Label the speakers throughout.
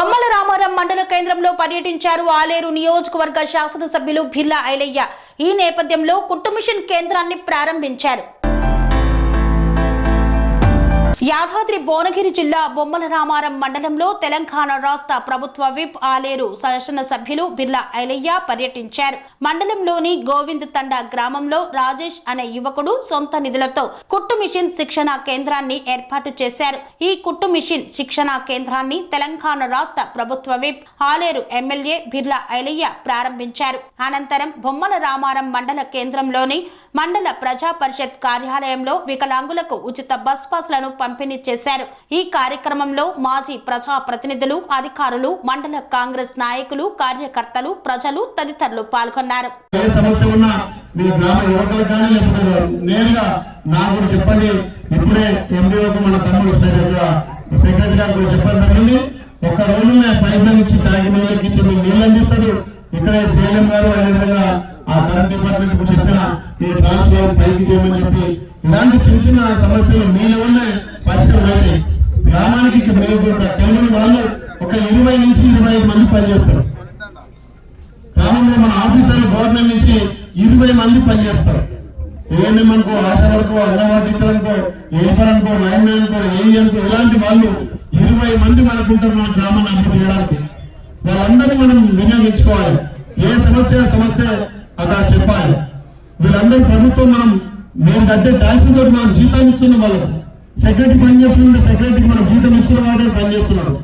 Speaker 1: బొమ్మల రామారం మండల కేంద్రంలో పర్యటించారు ఆలేరు నియోజకవర్గ శాసనసభ్యులు భిల్లా ఐలయ్య. ఈ నేపథ్యంలో కుట్టుమిషన్ కేంద్రాన్ని ప్రారంభించారు. యాదాద్రి భువనగిరి జిల్లా బొమ్మల రామారం మండలంలో తెలంగాణ రాష్ట్ర ప్రభుత్వ విప్ ఆలేరు శాసనసభ్యులు బిర్లా ఐలయ్య పర్యటించారు. మండలంలోని గోవింద్ తండ గ్రామంలో రాజేష్ అనే యువకుడు సొంత నిధులతో కుట్టు మిషన్ శిక్షణ కేంద్రాన్ని ఏర్పాటు చేశారు. ఈ కుట్టు మిషన్ శిక్షణ కేంద్రాన్ని తెలంగాణ రాష్ట్ర ప్రభుత్వ విప్ ఆలేరు ఎమ్మెల్యే బిర్లా ఐలయ్య ప్రారంభించారు. అనంతరం బొమ్మల రామారం మండల కేంద్రంలోని మండల ప్రజా పరిషత్ కార్యాలయంలో వికలాంగులకు ఉచిత బస్ పాస్లను పంపిణీ చేశారు. ఈ కార్యక్రమంలో మాజీ ప్రజా ప్రతినిధులు అధికారులు మండల కాంగ్రెస్ నాయకులు కార్యకర్తలు ప్రజలు తదితరులు పాల్గొన్నారు.
Speaker 2: ఏ సమస్య ఉన్నా మీ గ్రామ ఇప్పుడే ఎండిఓకు మన తమ్ముడు సెక్రటరీ గారు చెప్పడం జరిగింది. ఒక్క రోజునే పైప్ నుంచి ట్యాంక్ నీళ్ళకి ఇచ్చి నీళ్ళు అందిస్తాడు. ఇక్కడే జేఎం గారు అదేవిధంగా ఆ కరెంట్ డిపార్ట్మెంట్ కూడా చెప్పినా ఈ ట్రాన్స్ఫర్ పైకి చేయమని చెప్పి ఇలాంటి చిన్న చిన్న సమస్యలు మీ లెవెల్లో పరిష్కారమైతే గ్రామానికి ఇక ఒక వాళ్ళు ఒక ఇరవై నుంచి ఇరవై ఐదు మంది పనిచేస్తారు. గ్రామంలో మన ఆఫీసర్లు గవర్నమెంట్ నుంచి ఇరవై మంది పనిచేస్తారు. ఏఎన్ఎం అనుకో ఆశా వరకు అంగన్వాడీ టీచర్ అనుకో ఏపర్ అనుకో లైన్ మ్యాన్ అనుకో ఏఈ అనుకో ఇలాంటి వాళ్ళు ఇరవై మంది మనకు ఉంటారు మన గ్రామాన్ని అభివృద్ధి చేయడానికి. వాళ్ళందరినీ మనం వినియోగించుకోవాలి. ఏ సమస్య సమస్య అలా చెప్పాలి. వీళ్ళందరూ ప్రభుత్వం మనం మేము కట్టే ట్యాక్స్ తోటి మనం జీతం ఇస్తున్నాం వాళ్ళకు సెక్రటరీ పనిచేస్తుంటే సెక్రటరీకి మనం జీతం ఇస్తున్న వాళ్ళే పనిచేస్తున్నారు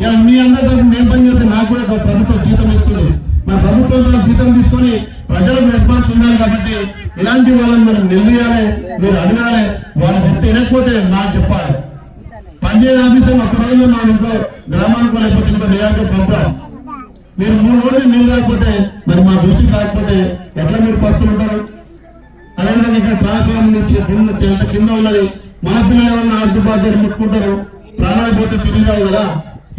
Speaker 2: ఇక మీ అందరితో తరఫున నేను పనిచేస్తే నాకు కూడా ప్రభుత్వం జీతం ఇస్తుంది. మన ప్రభుత్వం జీతం తీసుకొని ప్రజలకు రెస్పాన్స్ ఉండాలి కాబట్టి ఇలాంటి వాళ్ళని మనం నిలదీయాలి మీరు అడగాలి వాళ్ళు చెప్తే వినకపోతే నాకు చెప్పాలి. పనిచేయని ఆఫీసర్ ఒక రోజు మనం ఇంకో గ్రామానికి లేకపోతే ఇంకో నియోజకవర్గం పంపాం మీరు మూడు రోజులు నీళ్ళు రాకపోతే మరి మా దృష్టికి రాకపోతే ఎట్లా మీరు పస్తుంటారు అదేవిధంగా ఇక్కడ ట్రాన్స్ఫార్మర్ నుంచి ఎంత కింద ఉన్నది మన పిల్లలు ఏమన్నా ఆర్థిక ముట్టుకుంటారు ప్రాణాలు పోతే తిరిగి రావు కదా.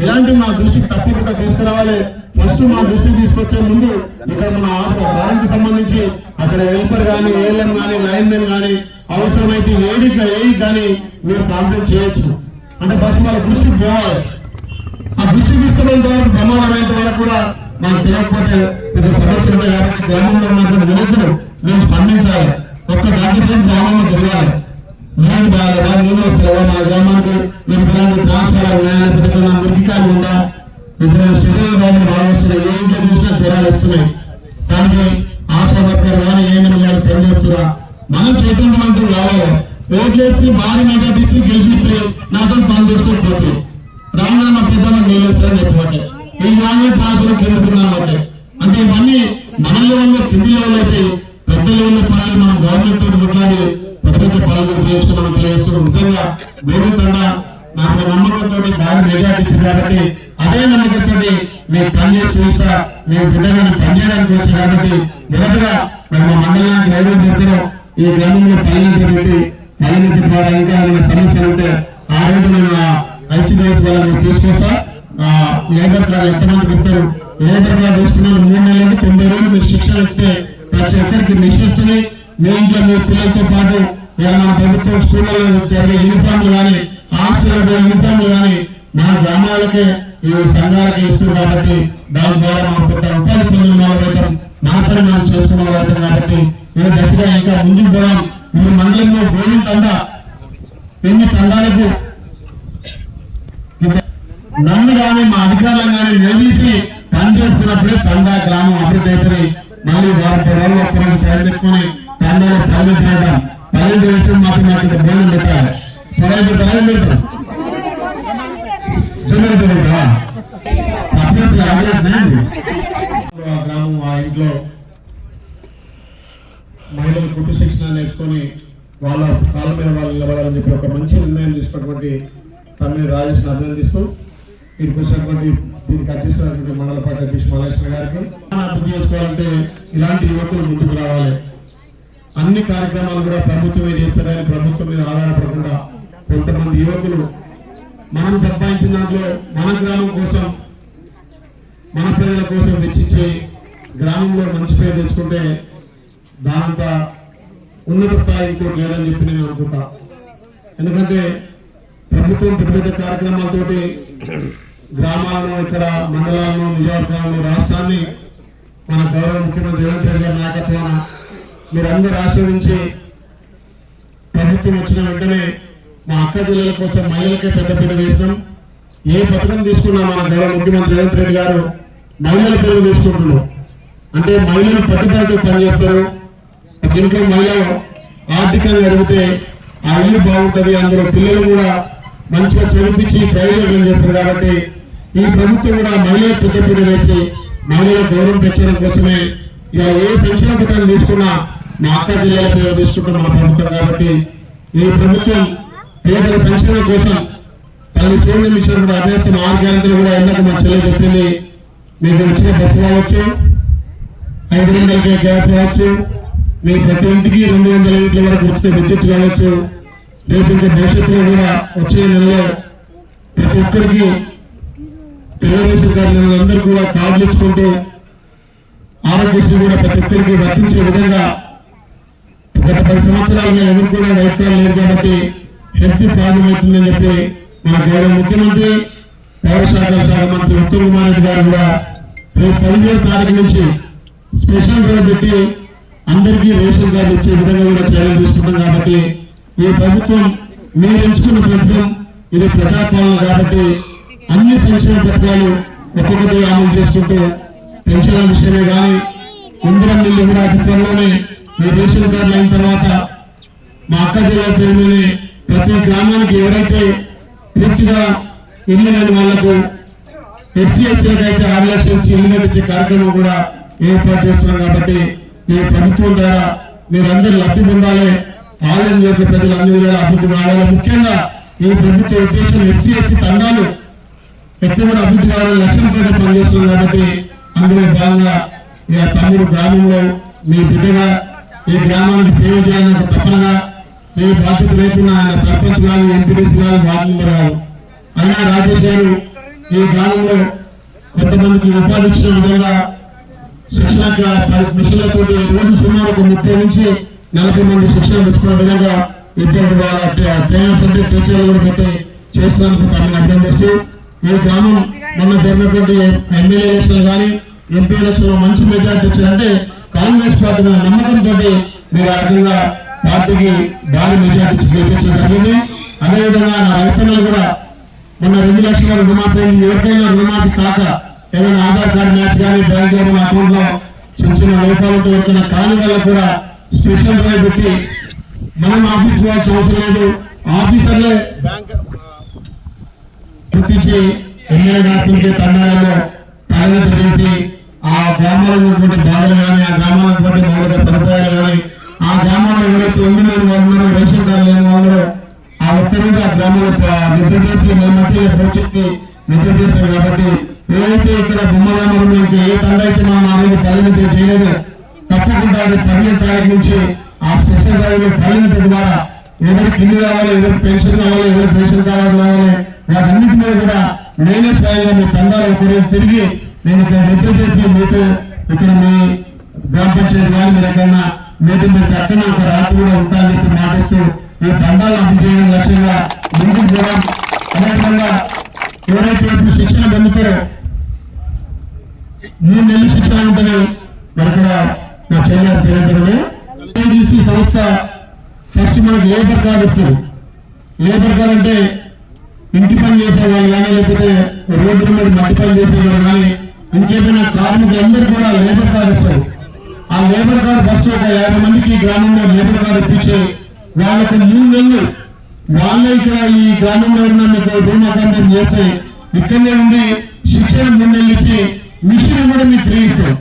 Speaker 2: ఇలాంటి మా దృష్టికి తప్పకుండా తీసుకురావాలి. ఫస్ట్ మా దృష్టికి తీసుకొచ్చే ముందు ఇక్కడ మన వారంకి సంబంధించి అక్కడ హెల్పర్ కానీ ఏఎల్ఎం కానీ లైన్ మెన్ కానీ అవసరమైతే ఏడి ఏఈ కానీ మీరు కాంప్లైంట్ చేయొచ్చు. అంటే ఫస్ట్ వాళ్ళ దృష్టికి పోవాలి. ఆ దృష్టి తీసుకున్నంత వరకు ప్రమాదం వరకు కూడా మనం తెలియకపోతే పెద్ద సమస్యలు ఉంటాయి కాబట్టి గ్రామంలో ఉన్నటువంటి వినతులు మేము స్పందించాలి. ఒక్క గంట గ్రామంలో జరగాలి. నేను బాగా నేను నీళ్ళు మా గ్రామానికి మీకు ఇలాంటి ట్రాన్స్ఫర్ ఉన్నాయా పెద్దగా మురికాలు ఉందా ఇప్పుడు శరీరం బాగా బాగా ఏంటో చూసినా జ్వరాలు వస్తున్నాయి. దానికి ఆశా వర్కర్ కానీ ఏమైనా కానీ పనిచేస్తున్నా మనం చైతన్యవంతులు కావాలి ఓట్లేసి భారీ మెజార్టీసి గెలిపిస్తే నాతో పని చేసుకోకపోతే రామన్న మా పెద్దమ్మ నీళ్ళు వస్తారని ఈ గ్రామీణ ట్రాన్స్ఫర్ గెలుపుతున్నామంటే అంటే ఇవన్నీ మనలో ఉన్న కింది అయితే పెద్దలో ఉన్న పనులు మనం గవర్నమెంట్ తోటి కొట్లాడి పెద్ద పెద్ద పనులు చేస్తూ మనం తెలియజేస్తున్నాం ముఖ్యంగా గోవింద్ తండ నాకు నమ్మకంతో బాగా మెజార్టీ ఇచ్చింది కాబట్టి అదే నమ్మకంతో మీరు పనిచేసి చూస్తా మీరు బిడ్డలను పనిచేయడానికి వచ్చి కాబట్టి మొదటగా మేము మండలానికి ఎవరు చెప్తారో ఈ గ్రామంలో పాలన పెట్టి పాలన ద్వారా ఇంకా ఏమైనా సమస్యలు ఉంటే ఆ రోజు మేము ఐసీడీఎస్ వాళ్ళని తీసుకొస్తా. లేబర్ కార్డు ఎంతమందికి ఇస్తారు లేబర్ కార్డు తీసుకున్న మూడు నెలలు తొంభై రోజులు మీకు శిక్షణ ఇస్తే ప్రతి ఒక్కరికి మిషన్ మీ ఇంట్లో మీ పిల్లలతో పాటు ఇలా మన ప్రభుత్వం స్కూళ్ళలో జరిగే యూనిఫామ్లు కానీ హాస్టల్లో యూనిఫామ్లు కానీ మన గ్రామాలకే ఈ సంఘాలకి ఇస్తుంది కాబట్టి దాని ద్వారా మనం కొంత ఉపాధి పొందిన వాళ్ళు అవుతాం మనం చేసుకున్న వాళ్ళం కాబట్టి ఈ దశగా ఇంకా ముందుకు పోదాం. ఈ మండలంలో గోవింద్ తండ ఎన్ని తండాలకు నన్ను కానీ మా అధికారులను కానీ నిలదీసి పనిచేస్తున్నప్పుడే తండా గ్రామం అభివృద్ధి అవుతుంది మళ్ళీ వారి రోజులు ఒక్క రోజు ప్రయత్నించుకొని తండాలో పల్లెలు చేయడం పల్లెలు వేసి మాకు మాకు ఇక్కడ పెట్టాలి. సరైన పల్లెలు పెడతాం గ్రామం ఆ ఇంట్లో మహిళలు కుట్టు శిక్షణ నేర్చుకొని వాళ్ళ కాళ్ళ మీద వాళ్ళు నిలబడాలని చెప్పి ఒక మంచి నిర్ణయం తీసుకున్నటువంటి తమ్మిని రాజేష్ని అభినందిస్తూ దీనికి వచ్చినటువంటి దీనికి వచ్చేసినటువంటి మండల పార్టీ అధ్యక్షుడు మల్లేశ్వర గారికి. అభివృద్ధి చేసుకోవాలంటే ఇలాంటి యువకులు ముందుకు రావాలి. అన్ని కార్యక్రమాలు కూడా ప్రభుత్వమే చేస్తారని ప్రభుత్వం మీద ఆధారపడకుండా కొంతమంది యువకులు మనం సంపాదించిన దాంట్లో మన గ్రామం కోసం మన ప్రజల కోసం వెచ్చించి గ్రామంలో మంచి పేరు తెచ్చుకుంటే దానంత ఉన్నత స్థాయి ఇంకోటి లేదని చెప్పి నేను అనుకుంటా. ఎందుకంటే ప్రభుత్వం పెద్ద పెద్ద కార్యక్రమాలతోటి గ్రామాలను ఇక్కడ మండలాలను నియోజకవర్గాలను రాష్ట్రాన్ని మన గౌరవ ముఖ్యమంత్రి రేవంత్ రెడ్డి గారి నాయకత్వాన మీరందరూ ఆశీర్వించి ప్రభుత్వం వచ్చిన వెంటనే మా అక్క జిల్లాల కోసం మహిళలకే పెద్దపీట వేసినాం. ఏ పథకం తీసుకున్నా మన గౌరవ ముఖ్యమంత్రి రేవంత్ రెడ్డి గారు మహిళల పేరు తీసుకుంటున్నారు. అంటే మహిళలు పట్టుదలతో పనిచేస్తారు. దీంట్లో మహిళలు ఆర్థికంగా ఎదిగితే ఆ ఇల్లు బాగుంటది అందులో పిల్లలు కూడా మంచిగా చదివించి ప్రయోజనం చేస్తుంది కాబట్టి ఈ ప్రభుత్వం కూడా మహిళల పెద్దపీట వేసి మహిళల గౌరవం పెంచడం కోసమే ఇలా ఏ సంక్షేమ పథకాన్ని తీసుకున్నా మా అక్క జిల్లాల పేరు తీసుకుంటున్న మా ప్రభుత్వం కాబట్టి ఈ ప్రభుత్వం పేదల సంక్షేమం కోసం తల్లి మిషన్ ఇచ్చినప్పుడు అభ్యర్థం ఆరు గ్యారెంటీలు కూడా ఎందుకు మా చెల్లె చెప్పింది. మీకు వచ్చిన బస్సు కావచ్చు ఐదు వందలకే గ్యాస్ కావచ్చు మీ ప్రతి ఇంటికి రెండు వందల ఇంట్ల వరకు ఉచిత విద్యుత్ కావచ్చు రేపు ఇంకా భవిష్యత్తులో కూడా వచ్చే నెలలో ప్రతి ఒక్కరికి తెలుగుదేశం కార్యాలయంలో కూడా కార్డులు ఇచ్చుకుంటూ ఆరోగ్యశ్రీ కూడా ప్రతి ఒక్కరికి వర్తించే విధంగా గత పది సంవత్సరాలుగా ఎవరు కూడా వైఫల్యం లేదు కాబట్టి హెల్త్ ప్రాబ్లం అవుతుందని చెప్పి మన గౌరవ ముఖ్యమంత్రి పౌరశాఖ శాఖ మంత్రి ఉత్తమ్ కుమార్ రెడ్డి గారు కూడా రేపు పదిహేడు తారీఖు నుంచి స్పెషల్ రోడ్ పెట్టి అందరికీ రేషన్ కార్డు ఇచ్చే విధంగా కూడా చర్యలు తీసుకుంటాం కాబట్టి ఈ ప్రభుత్వం మీరు ఎంచుకున్న ప్రభుత్వం ఇది ప్రజాపాలన కాబట్టి అన్ని సంక్షేమ పథకాలు ఒక్కొక్కటి అమలు చేసుకుంటూ పెన్షన్ల విషయమే కానీ ఇందిరా మిల్లు కూడా అతి త్వరలోనే మీ రేషన్ కార్డులు అయిన తర్వాత మా అక్క జిల్లా పేరులోనే ప్రతి గ్రామానికి ఎవరైతే పూర్తిగా ఇల్లు లేని వాళ్ళకు ఎస్టీ ఎస్సీలకు అయితే ఆరు లక్షల నుంచి ఇల్లు కట్టించే కార్యక్రమం కూడా ఏర్పాటు చేస్తున్నాం కాబట్టి ఈ ప్రభుత్వం ద్వారా మీరందరూ లబ్ధి పొందాలి. ఆలయం యొక్క ప్రజలు అన్ని విధాల అభివృద్ధి కావాలి ముఖ్యంగా ఈ ప్రభుత్వ ఉద్దేశం ఎస్సీ ఎస్సీ తండాలు ఎక్కువ కూడా అభివృద్ధి కావాలని లక్ష్యంతో పనిచేస్తుంది కాబట్టి అందులో భాగంగా మీ తమ్ముడు గ్రామంలో మీ బిడ్డగా ఈ గ్రామానికి సేవ చేయాలని ఒక తపనగా ఏ బాధ్యత లేకుండా ఆయన సర్పంచ్ గారు ఎంపీడీసీ గారు వార్డు మెంబర్ గారు అయినా రాజేష్ గారు ఈ గ్రామంలో కొంతమందికి ఉపాధి ఇచ్చిన విధంగా శిక్షణ మిషన్లతో రోజు సుమారు ఒక ముప్పై నుంచి నలభై మంది శిక్షణ తీసుకున్న విధంగా ఇద్దరు వాళ్ళ ట్రైనర్స్ అంటే టీచర్లు కూడా పెట్టి చేస్తున్నందుకు తమను అభినందిస్తూ ఈ గ్రామం మొన్న జరిగినటువంటి ఎమ్మెల్యే ఎలక్షన్ కానీ ఎంపీ ఎలక్షన్ మంచి మెజార్టీ వచ్చిందంటే కాంగ్రెస్ పార్టీ మీద నమ్మకంతో మీరు ఆ రకంగా పార్టీకి భారీ మెజార్టీ గెలిపించడం జరిగింది. అదేవిధంగా నా రైతన్నలు కూడా మొన్న రెండు లక్షల రుణమాఫీ ఎవరికైనా రుణమాఫీ కాక ఏదైనా ఆధార్ కార్డు మ్యాచ్ కానీ బ్యాంక్ అకౌంట్లో చిన్న చిన్న లోపాలతో వచ్చిన కాని వల్ల కూడా స్పెషల్ డ్రైవ్ పెట్టి మనం ఆఫీస్ పోవాల్సిన అవసరం లేదు. ఆఫీసర్లే
Speaker 3: బ్యాంక్
Speaker 2: గుర్తించి ఎమ్మెల్యే గారికి తండాలలో తరగతి చేసి ఆ గ్రామాల్లో ఉన్నటువంటి బాధలు కానీ ఆ గ్రామాల్లో ఉన్నటువంటి మౌలిక సదుపాయాలు కానీ ఆ గ్రామాల్లో ఎవరైతే లేని వాళ్ళు రేషన్ కార్డు లేని వాళ్ళు ఆ ఒక్కరోజు ఆ గ్రామంలో చేసి మేమంటే ప్రోత్సహించి నిద్ర చేశారు కాబట్టి ఏదైతే ఇక్కడ ఇంకా ఏ తండ అయితే మనం ఆ రోజు పరిమితి చేయలేదు తప్పకుండా పదిహేను తారీఖు నుంచి ఆ స్పెషల్ డ్రైవ్ పరిమితి ద్వారా ఎవరికి ఇల్లు కావాలి ఎవరికి పెన్షన్ కావాలి ఎవరికి పెన్షన్ కావాలి వాటన్నిటి మీద కూడా నేనే స్వయంగా మీ తండాలు ఒకరోజు తిరిగి నేను ఇక్కడ నిద్ర చేసి మీకు ఇక్కడ మీ గ్రామ పంచాయతీ కానీ మీరు ఎక్కడన్నా మీతో మీరు పక్కన ఒక రాత్రి కూడా ఉంటానని చెప్పి మాటిస్తూ ఈ తండాలను అభివృద్ధి చేయడం లక్ష్యంగా ముందుకు పోవడం అదేవిధంగా ఎవరైతే ఇప్పుడు శిక్షణ పొందుతారో మూడు నెలలు శిక్షణ ఉంటుంది. మరి ఇక్కడ నా చెల్లెలు పేరు ఏజీసీ సంస్థ ఫస్ట్ మనకు లేబర్ కార్డు ఇస్తారు? లేబర్ కార్డు అంటే ఇంటి పని చేసేవాళ్ళు కానీ లేకపోతే రోడ్డు మీద మట్టి పని చేసేవాళ్ళు కానీ ఇంకేదైనా కార్మికులందరూ కూడా లేబర్ కార్డు ఇస్తారు. ఆ లేబర్ కార్డు ఫస్ట్ ఒక యాభై మందికి గ్రామంలో లేబర్ కార్డు ఇప్పించి వాళ్ళకి మూడు నెలలు. వాళ్ళే ఇక్కడ ఈ గ్రామంలో ఉన్న మీకు రూమ్ అకౌంట్ చేస్తే ఇక్కడనే ఉండి శిక్షణ మూడు నెలలు ఇచ్చి మిషన్ కూడా మీకు ఫ్రీ ఇస్తారు.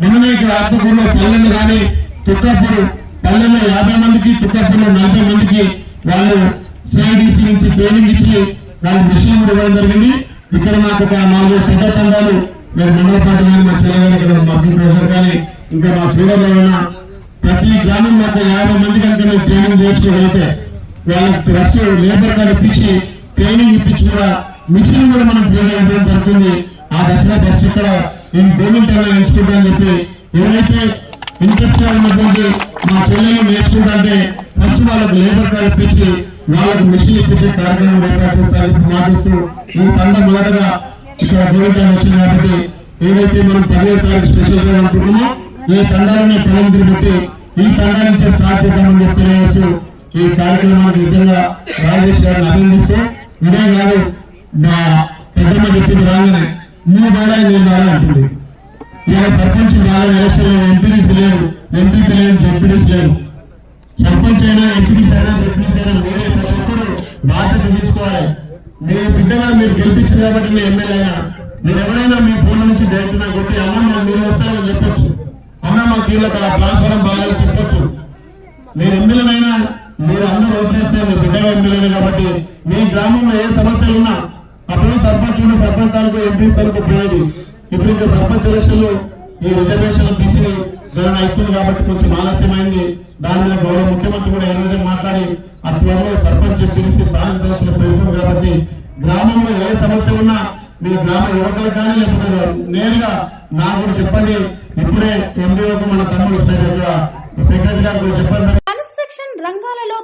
Speaker 2: మొన్ననే ఇక్కడ ఆత్మకూరులో పల్లెలు కానీ తుక్కపూరు పల్లెల్లో యాభై మందికి తుక్కాపూర్లో నలభై మందికి వాళ్ళు సిఐడిసి నుంచి ట్రైనింగ్ ఇచ్చి వాళ్ళు మిషన్ ఇవ్వడం జరిగింది. ఇక్కడ మాకు ఒక నాలుగు పెద్ద తండాలు మేము మండలపాటి కానీ మా చెల్లెలు ఇక్కడ మా ప్రొఫెసర్ కానీ ఇంకా మా సూర్యలో ప్రతి గ్రామం మాకు యాభై మంది కనుక మేము ట్రైనింగ్ చేసుకోగలిగితే వాళ్ళకి ఫస్ట్ లేబర్ కార్డు ఇప్పించి ట్రైనింగ్ ఇప్పించి కూడా మిషన్ కూడా మనం ఫ్రీగా ఇవ్వడం జరుగుతుంది. ఆ దశలో ఫస్ట్ ఇక్కడ ఈ గవర్నమెంట్ ఎంచుకుంటామని చెప్పి ఎవరైతే ఇంట్రెస్ట్ ఉన్నటువంటి మా చెల్లెలు నేర్చుకుంటే ఫస్ట్ వాళ్ళకు లేబర్ కార్డు ఇప్పించి వాళ్ళకు మిషన్ ఇప్పించే కార్యక్రమం ఏర్పాటు చేస్తారని మాటిస్తూ ఈ పంట మొదటగా ఇక్కడ గోవిందాన్ని వచ్చింది కాబట్టి ఏదైతే మనం పదిహేను తారీఖు స్పెషల్గా అనుకుంటున్నామో ఈ తండాలని తలంపులు పెట్టి ఈ తండా నుంచే స్టార్ట్ చేద్దామని చెప్పి తెలియజేస్తూ ఈ కార్యక్రమానికి నిజంగా రాజేష్ గారిని అభినందిస్తూ ఇదే కాదు మా పెద్దమ్మ చెప్పింది రాగానే నువ్వు బాగా నేను బాగా అంటుంది ఇలా సర్పంచ్ బాగా ఎలక్షన్ ఎంపీడీసీ లేవు ఎంపీపీ లేరు జెడ్పీడీసీ లేవు సర్పంచ్ అయినా ఎంపీడీసీ అయినా జెడ్పీడీసీ అయినా మీరే ప్రతి ఒక్కరు బాధ్యత తీసుకోవాలి. మీ బిడ్డగా మీరు గెలిపించారు కాబట్టి మీ ఎమ్మెల్యే అయినా మీరు ఎవరైనా మీ ఫోన్ నుంచి డైరెక్ట్ నాకు వచ్చి అమ్మ మాకు మీరు వస్తారని చెప్పొచ్చు. అమ్మ మాకు వీళ్ళకి ఆ బాగా చెప్పొచ్చు. మీరు ఎమ్మెల్యేనైనా మీరు అందరూ ఓట్లేస్తే మీ బిడ్డగా ఎమ్మెల్యేనే కాబట్టి మీ గ్రామంలో ఏ సమస్యలు ఉన్నా అప్పుడు సర్పంచ్ ఉండే సర్పంచ్ తాలూకు ఎంపీ తాలూకు పోయేది. ఇప్పుడు ఇంకా సర్పంచ్ ఎలక్షన్లు ఈ రిజర్వేషన్ బీసీ గణన అవుతుంది కాబట్టి కొంచెం ఆలస్యమైంది. దాని మీద గౌరవ ముఖ్యమంత్రి కూడా ఎన్నో మాట్లాడి ఆ త్వరలో సర్పంచ్ పిలిచి స్థానిక సమస్యలు పెరుగుతుంది కాబట్టి గ్రామంలో ఏ సమస్య ఉన్నా మీ గ్రామ యువకులకు కానీ లేకపోతే నేరుగా నాకు కూడా చెప్పండి. ఇప్పుడే ఎండిఓకు మన తమ్ముడు సెక్రటరీ గారు చెప్పండి.